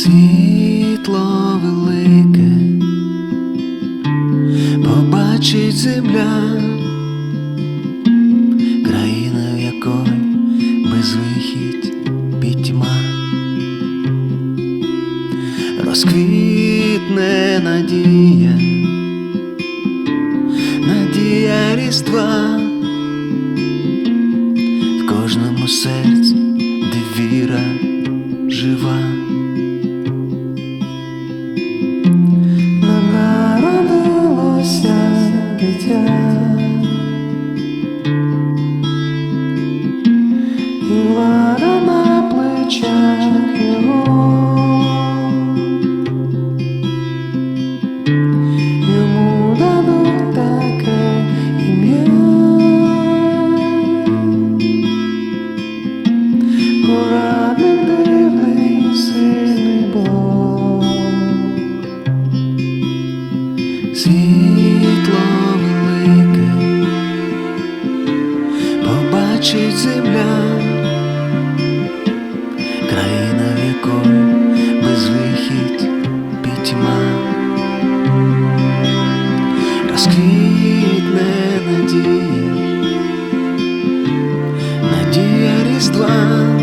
світло велике, побачить земля, країна, в якої безвихідь пітьма, розквітне надія, надія різдва в кожному серці, плечах його. Йому дадуть таке ім'я. Світло велике, побачить земля, надія різдва в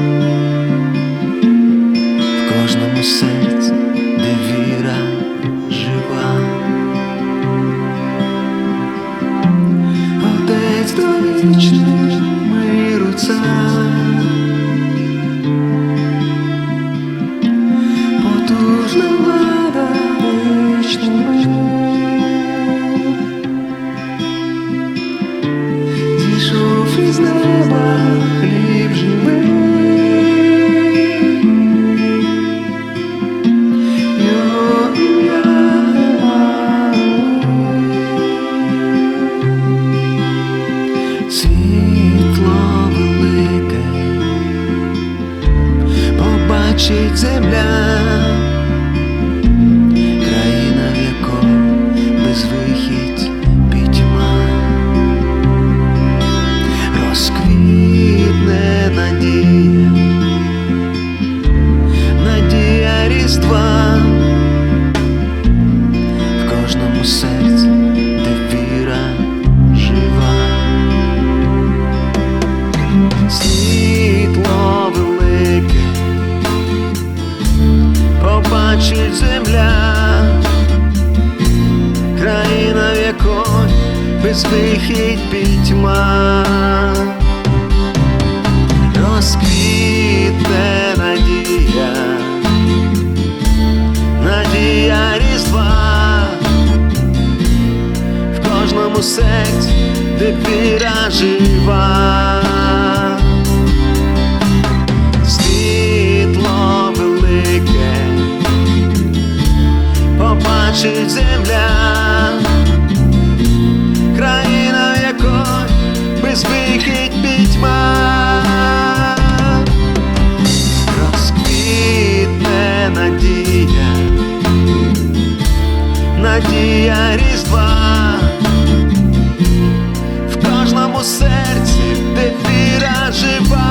земля, побачить земля, країна, в якої безвихідь пітьма. Розквітне надія, надія різдва. В кожному серці, де віра жива. Побачить земля, країна, в якої безвихідь пітьма. Розквітне надія, надія різдва в кожному серці, де віра жива.